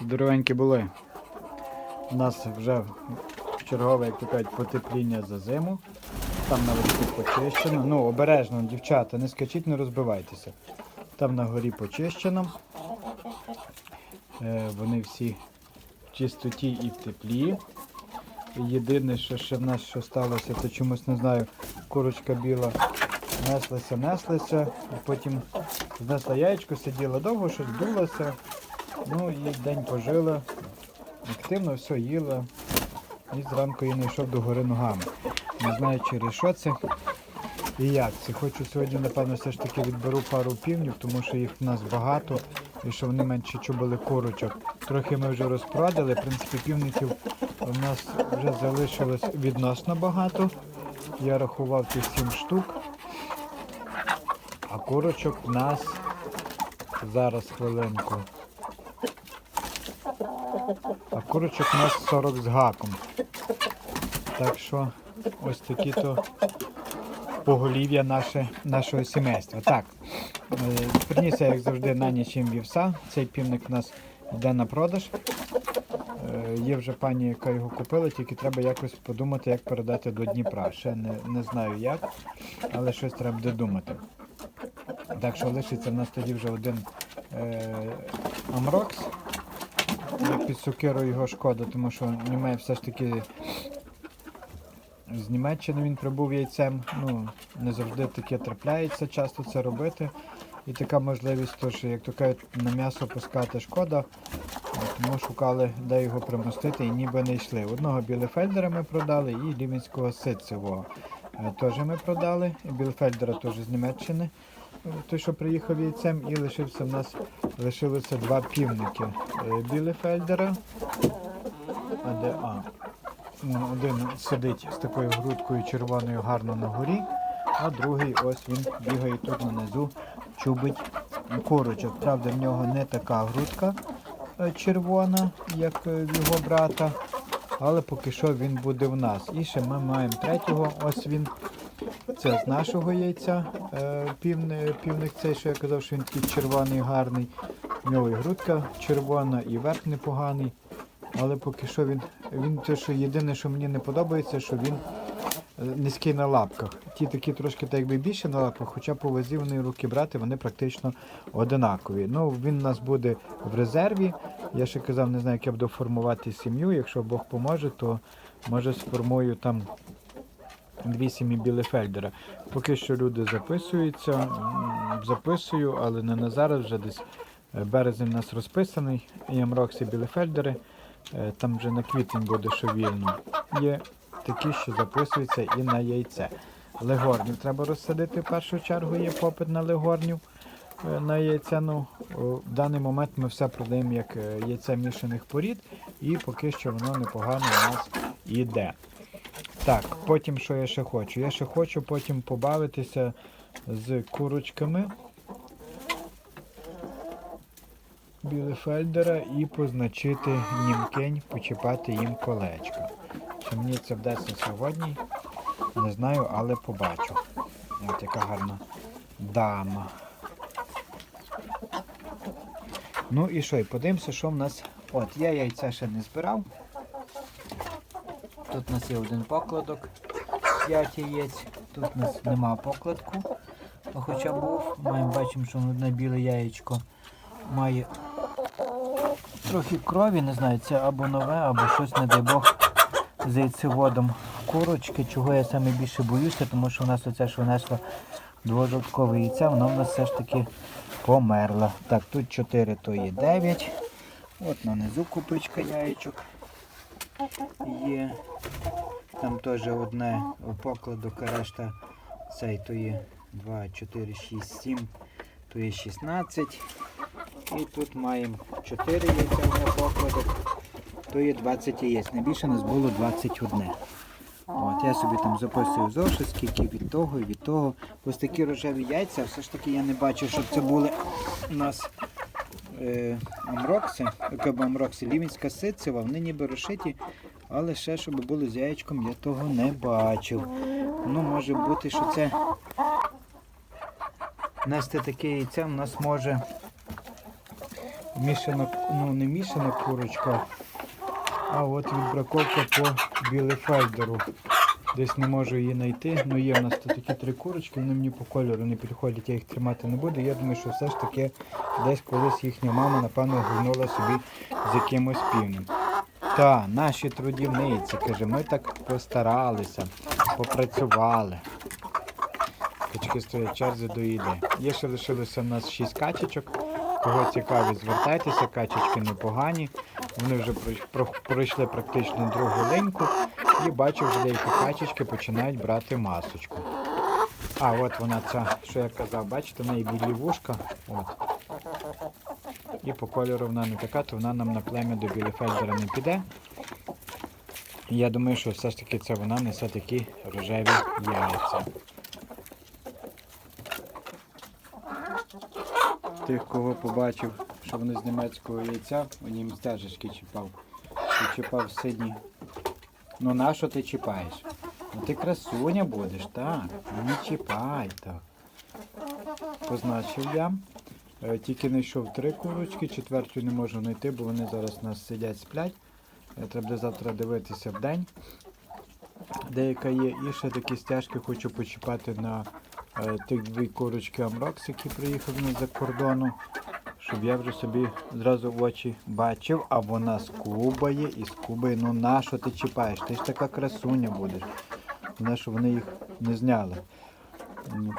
Здоровенькі були. У нас вже чергове, як кажуть, потепління за зиму. Там на верху почищено. Ну, обережно, дівчата, не скачіть, не розбивайтеся. Там на горі почищено. Е, вони всі в чистоті і в теплі. Єдине, що ще в нас що сталося, то чомусь не знаю, курочка біла неслася, неслася, і потім знесла яєчко, сиділа довго, щось дулася. Ну і день пожила, активно все їла. І зранку я не йшов до гори ногами. Не знаю через що це і як це. Хочу сьогодні, напевно, все ж таки відберу пару півнів, тому що їх в нас багато і що вони менше чубили курочок. Трохи ми вже розпродали. В принципі, півників у нас вже залишилось відносно багато. Я рахував ті 7 штук. А курочок в нас зараз хвилинку. А курочок у нас 40 з гаком. Так що ось такі то поголів'я наше, нашого сімейства. Так, е, приніс я, як завжди, на ніч їм вівса. Цей півник у нас йде на продаж. Е, Є вже пані, яка його купила, тільки треба якось подумати, як передати до Дніпра. Ще не, не знаю як, але щось треба буде думати. Так що лишиться в нас тоді вже один е, Амрокс. Я Під сукирою його шкода, тому що немає все ж таки з Німеччини він прибув яйцем. Ну, не завжди таке трапляється, часто це робити. І така можливість, теж, як то кажуть, на м'ясо пускати шкода, тому шукали, де його примостити і ніби не йшли. Одного білефельдера ми продали і рівенського ситцевого. Е, Теж ми продали. Білефельдера теж з Німеччини. Той, що приїхав яйцем, і лишився в нас лишилося два півники е, білефельдера. А де А? Ну, Один сидить з такою грудкою червоною гарно на горі, а другий ось він бігає тут нанизу, чубить курочок. Правда, в нього не така грудка е, червона, як е, в його брата, але поки що він буде в нас. І ще ми маємо третього, ось він. Це з нашого яйця е, півни- півник цей, що я казав, що він такий червоний, гарний. В нього і грудка червона, і верх непоганий. Але поки що він, він те, що єдине, що мені не подобається, що він е, низький на лапках. Ті такі трошки так якби більше на лапках, хоча по вазі вони руки брати, вони практично одинакові. Ну, він у нас буде в резерві. Я ще казав, не знаю, як я буду формувати сім'ю. Якщо Бог поможе, то може сформую там дві сім'ї Білефельдера. Поки що люди записуються, записую, але не на зараз, вже десь е, березень у нас розписаний. І Амроксі Білефельдери. Е, Там вже на квітень буде, що вільно. Є такі, що записуються і на яйце. Легорнів треба розсадити в першу чергу, є попит на легорнів е, на яйця. Ну, в даний момент ми все продаємо як е, яйця мішаних порід, і поки що воно непогано у нас іде. Так, потім що я ще хочу? Я ще хочу потім побавитися з курочками Білефельдера і позначити німкень, почіпати їм колечко. Чи мені це вдасться сьогодні? Не знаю, але побачу. От яка гарна дама. Ну і що, і подивимося, що в нас. От, я яйця ще не збирав. Тут у нас є один покладок, 5 яєць. Тут у нас нема покладку. Хоча був, маємо, бачимо, що одне біле яєчко має трохи крові, не знаю, це або нове, або щось, не дай Бог, з яйцеводом курочки, чого я саме більше боюся, тому що в нас оце, що внесло двожовткове яйця, воно в нас все ж таки померло. Так, тут 4, то є 9. От на низу купичка яєчок є. Там теж одне покладок, а решта цей то є 2, 4, 6, 7, то є 16. І тут маємо 4 яйця на покладок, то є 20 яєць. Найбільше нас було 21. От, я собі там записую зошит, скільки від того і від того. Ось такі рожеві яйця, все ж таки я не бачив, щоб це були у нас амрокси, якби амрокси, лівінська ситцева, вони ніби розшиті, але ще щоб були з яєчком, я того не бачив. Ну, може бути, що це нести таке яйце у нас може мішана, ну не мішана курочка, а от відбраковка по білефельдеру. Десь не можу її знайти. Ну є в нас тут такі три курочки, вони мені по кольору не підходять, я їх тримати не буду. Я думаю, що все ж таки десь колись їхня мама, напевно, гульнула собі з якимось півнем. Та, наші трудівниці, каже, ми так постаралися, попрацювали. Качки стоять черзі до їди. Є ще лишилося в нас 6 качечок. Кого цікавить, звертайтеся, качечки непогані. Вони вже пройшли практично другу линьку і бачу, вже деякі качечки починають брати масочку. А, от вона ця, що я казав, бачите, в неї білі вушка. От. І по кольору вона не така, то вона нам на плем'я до білефельдера не піде. І Я думаю, що все ж таки це вона несе такі рожеві яйця. Тих, кого побачив, що вони з німецького яйця, вони їм стежечки чіпав. Ти чіпав сині. Ну на що ти чіпаєш? Ну ти красуня будеш, так. Ну не чіпай так. Позначив я. Е, Тільки знайшов три курочки, четверту не можу знайти, бо вони зараз у нас сидять, сплять. Е, Треба буде завтра дивитися в день. Деяка є. І ще такі стяжки хочу почіпати на е, тих дві курочки Амрокс, які приїхали з-за кордону. Щоб я вже собі зразу в очі бачив, а вона скубає і скубає. Ну на що ти чіпаєш? Ти ж така красуня будеш. Головне, що вони їх не зняли.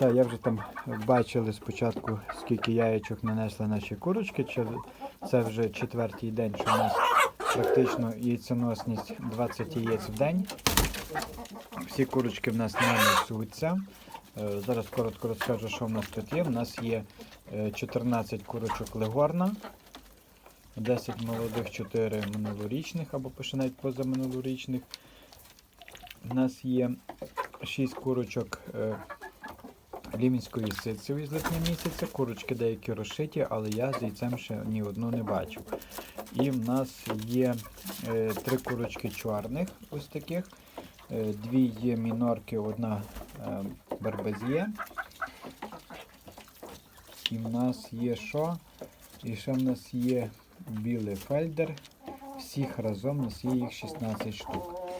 Та, я вже там бачили спочатку, скільки яєчок нанесли наші курочки. Це вже четвертий день, що у нас практично яйценосність 20 яєць в день. Всі курочки в нас не несуться. Е, Зараз коротко розкажу, що в нас тут є. У нас є е, 14 курочок легорна, 10 молодих, 4 минулорічних або навіть позаминулорічних. У нас є 6 курочок е, лімінської ситцевої з липня місяця. Курочки деякі розшиті, але я з яйцем ще ні одну не бачив. І в нас є е, три курочки чорних, ось таких. Е, Дві є мінорки, одна е, барбазє. І в нас є що? І ще в нас є білий фельдер. Всіх разом у нас є їх 16 штук.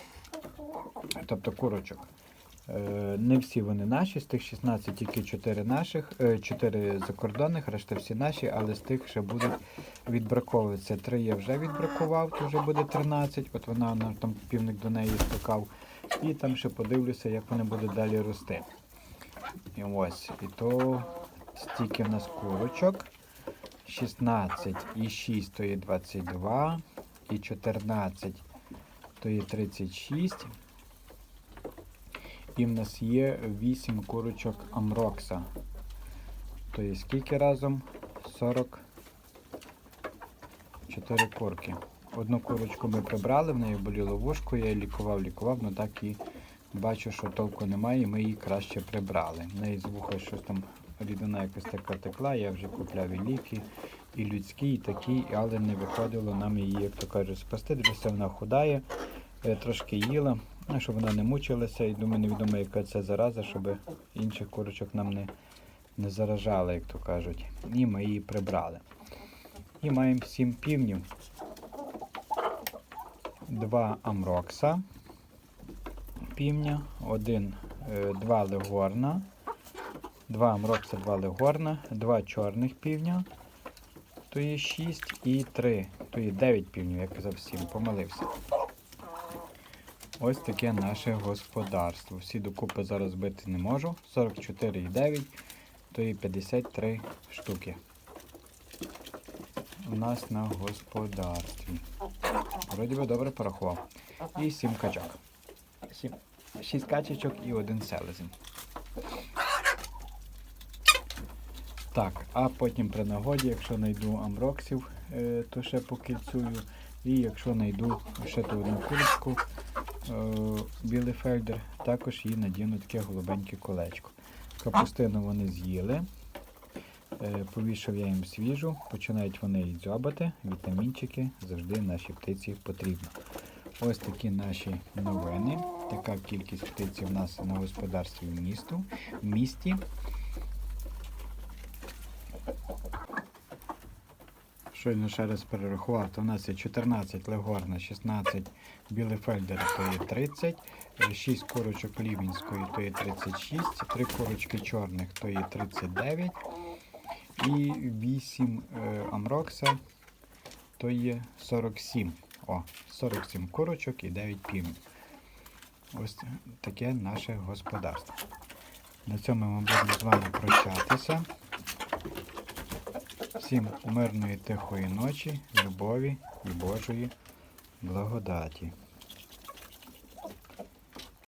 Тобто курочок. Е, Не всі вони наші, з тих 16 тільки 4 наших, 4 закордонних, решта всі наші, але з тих ще будуть відбраковуватися. Три я вже відбракував, то вже буде 13. От вона вона там півник до неї скакав. І там ще подивлюся, як вони будуть далі рости. І ось. І то стільки в нас курочок. 16 і 6 то є 22, і 14 то є 36. І в нас є 8 курочок Амрокса. То є скільки разом? 44 курки. Одну курочку ми прибрали, в неї боліло вушко, я її лікував, лікував, але так і бачу, що толку немає, і ми її краще прибрали. В неї з вуха щось там рідина якась така текла, я вже купляв і ліки, і людські, і такі, але не виходило нам її, як то кажуть, спасти. Дивіться, вона худає, е, трошки їла, ну, щоб вона не мучилася, і думаю, невідомо, яка це зараза, щоб інших курочок нам не, не заражали, як то кажуть. І ми її прибрали. І маємо 7 півнів. Два амрокса півня, один, е, два легорна, два амрокса, два легорна, два чорних півня, то є 6 і 3, то є 9 півнів, я казав 7, помилився. Ось таке наше господарство. Всі докупи зараз бити не можу. 44,9, то є 53 штуки. У нас на господарстві. Вроді би добре порахував. І 7 качок. 7, 6 качечок і один селезень. Так, а потім при нагоді, якщо знайду амроксів, е, то ще покільцюю. І якщо знайду ще ту одну курочку, білий фельдер, також їй надіну таке голубеньке колечко. Капустину вони з'їли. Е, Повішав я їм свіжу, починають вони і дзьобати, вітамінчики завжди нашій птиці потрібно. Ось такі наші новини. Така кількість птиці в нас на господарстві в місту, в місті. Щойно ще раз перерахував, то у нас є 14 легорна, 16 білефельдера, то є 30, 6 курочок лівінської, то є 36, 3 курочки чорних, то є 39 і 8 е, амрокса, то є 47. О, 47 курочок і 9 півнів. Ось таке наше господарство. На цьому ми будемо з вами прощатися. Всім мирної тихої ночі, любові і Божої благодаті.